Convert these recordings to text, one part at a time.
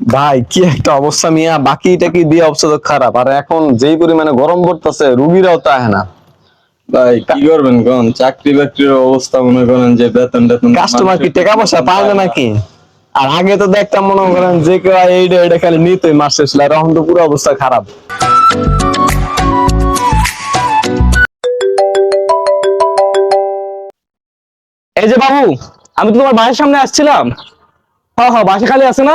ভাই কি একটা অবস্থা মিয়া? বাকিটা কি দিয়ে অবস্থা তো খারাপ? আর এখন যেই পরিমাণে গরম পড়তেছে রুগীরাও তো আহে না। ভাই কি করবেন কোন? চাকরি বাকরির অবস্থা মনে করেন যে বেতন টেতন কাস্টমার কি টাকা পয়সা পায় না নাকি? আর আগে তো দেখতাম মনে করেন যে কেউ এইটা এটা খালি নিতই মাস শেষ আর এখন তো পুরো অবস্থা খারাপ। এই যে বাবু আমি তো তোমার বাসার সামনে আসছিলাম। হ্যাঁ হ্যাঁ বাসা খালি আছে না?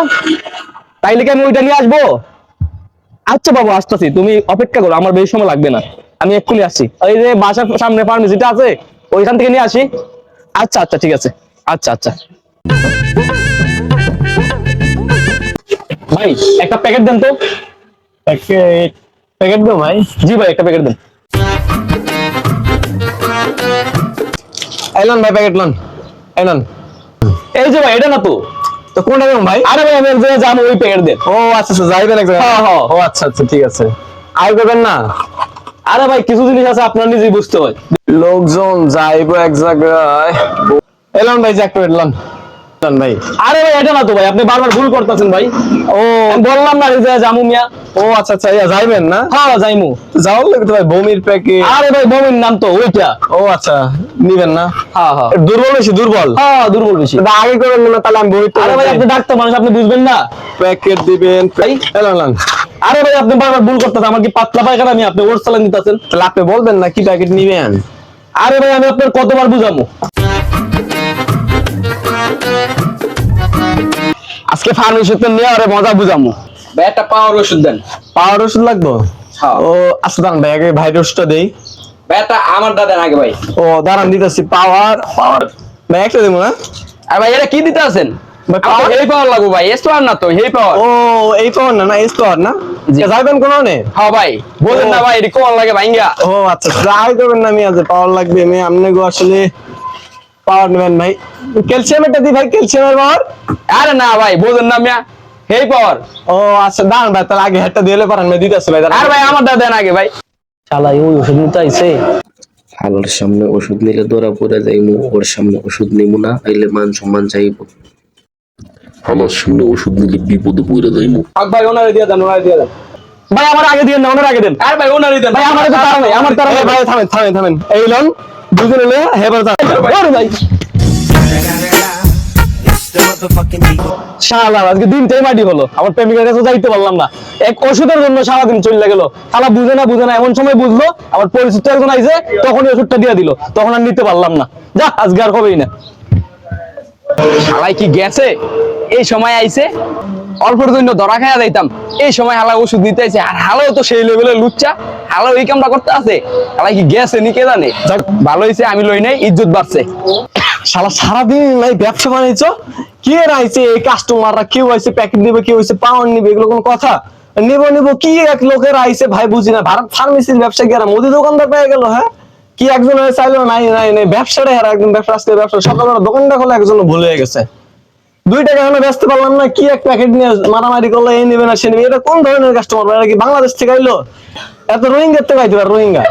তাইলে কি আমি ওইটা নিয়ে আসব? আচ্ছা বাবু আসতেছি। তুমি অপেক্ষা করো আমার বেশি সময় লাগবে না। আমি এক্ষুনি আসছি। এই যে বাসার সামনে ফার্মেসিটা আছে ওইখান থেকে নিয়ে আসি। আচ্ছা আচ্ছা ঠিক আছে। আচ্ছা আচ্ছা। ভাই একটা প্যাকেট দেন তো। প্যাকেট দো ভাই? জি ভাই একটা প্যাকেট দেন। এলন ভাই প্যাকেট লন। এলন এই যে ভাই এটা না তো? তো কোনটা দেবো ভাই? আরে ভাই আমি এক জায়গায় যাব ওই প্যাকেট দেন। ও আচ্ছা আচ্ছা যাইবেন এক জায়গায়। হ্যাঁ, হ্যাঁ। ও আচ্ছা আচ্ছা ঠিক আছে। আর করবেন না? আরে ভাই কিছু জিনিস আছে আপনার নিজেই বুঝতে হয়। লোকজন যাইবো এক জায়গায়। এলাম ভাই জ্যাকেট এলাম ভাই। আরে ভাই এটা না তো ভাই আপনি বারবার ভুল করতেছেন ভাই। ও। আমি বললাম না এই জামু মিয়া। ও আচ্ছা আচ্ছা ইয়া যাইবেন না? হ্যাঁ যাইমু। যাও লাগবে তো ভাই বমির প্যাকেট আরে ভাই বমির নাম তো ওইটা। ও আচ্ছা নিবেন না? হ্যাঁ হ্যাঁ। দুর্বল বেশি দুর্বল? হ্যাঁ দুর্বল বেশি। আগে করবেন না তাহলে আমি বমি আরে ভাই আপনি ডাক্তার মানুষ আপনি বুঝবেন না। প্যাকেট দিবেন। ভাই। এলন আরে ভাই আপনি বারবার ভুল করতেছেন আমার কি পাতলা পায়খানা আমি আপনি ওর চালান দিতেছেন। তাহলে আপনি বলবেন না কি প্যাকেট নিবেন? আরে ভাই আমি আপনার কতবার বুঝামু আজকে ফার্মেসিতে নিয়ে আরে মজা বুঝামু। ভাই একটা পাওয়ার ওষুধ দেন। পাওয়ার ওষুধ লাগবো? হ্যাঁ। ও আচ্ছা দাঁড়ান ভাই আগে ভাই ওষুধটা দেই। একটা আমার দাদেন আগে ভাই। ও দাঁড়ান দিতেছি পাওয়ার। পাওয়ার। ভাই একটা দেবো না? আর ভাই এটা কি দিতে আছেন এই পাওয়ার লাগবো ভাই এস পাওয়ার না তো এই পাওয়ার। ও এই পাওয়ার না না এস পাওয়ার না। যাইবেন কোন নে হ্যাঁ ভাই বলেন না ভাই এটা কোন লাগে ভাইঙ্গা। ও আচ্ছা ট্রাই করবেন না আমি আজ পাওয়ার লাগবে আমি আপনি গো আসলে পাওয়ার নেবেন ভাই। ক্যালসিয়াম একটা দি ভাই ক্যালসিয়ামের পাওয়ার? আরে না ভাই বলেন না মিয়া এই পাওয়ার। ও আচ্ছা দাঁড়ান ভাই তাহলে আগে হেডটা দিলে পারেন আমি দিতেছি ভাই আর ভাই আমার দাদেন আগে ভাই। চালাই ওই ওষুধ নিতে আইছে? হালার সামনে ওষুধ নিলে ধরা পড়ে যাইমু ওর সামনে ওষুধ নিমু না আইলে মান সম্মান চাইব। হালার সামনে ওষুধ নিলে বিপদে পড়ে যাইমু হক ভাই ওনারে দিয়ে দেন ওনারে দিয়ে দেন। ভাই আমার আগে দিয়ে না ওনার আগে দেন। আর ভাই ওনারই দেন। ভাই আমার তো তারা নাই আমার তারা ভাই থামেন থামেন থামেন। এই লন। দুজনে লে হেবার ভাই। শালা, আজকে মাটি হলো। আমার প্রেমিকার কাছে যাইতে পারলাম না। এক ওষুধের জন্য সারাদিন চলে গেল। বুঝে না বুঝে না, এমন সময় বুঝলো, আমার পরিচিত একজন আইছে, তখনই ওষুধটা দিয়ে দিল। তখন আর নিতে পারলাম না। যা, আজকে আর হবেই না। হালাই কি গেছে? এই সময় আইছে। অল্পের জন্য ধরা খাইয়া এই সময় হালা ওষুধ আইছে আর হালাও তো সেই লেভেলে লুচ্চা। হালাও এই কামটা করতে আছে। হালাই কি গেছে নি কে জানে? ভালো হয়েছে আমি লই নাই, ইজ্জত বাড়ছে। সারাদিন ব্যবসা এই কাস্টমাররা কেউ প্যাকেট নিবে, কেউ আইছে পাউন্ড নিবে, এগুলো কোনো কথা? নিব নিব, কি এক লোকের আইছে? ভাই, বুঝি না। ভারত ফার্মেসির ব্যবসা কি আর মুদি দোকানদার পেয়ে গেল হ্যাঁ? কি একজন চাইলো নাই নাই নাই। ব্যবসাটা আর একদম ব্যবসা আজকে ব্যবসা সকালবেলা দোকানটা খোলা একজন ভুলে গেছে। দুই টাকা এখনও ব্যস্ত পারলাম না, কি এক প্যাকেট নিয়ে মারামারি করল এই নিবে না, সে নিবে? এটা কোন ধরনের কাস্টমার এটা কি বাংলাদেশ থেকে আইলো? এত রোহিঙ্গার থেকে আইতে পারে, রোহিঙ্গা।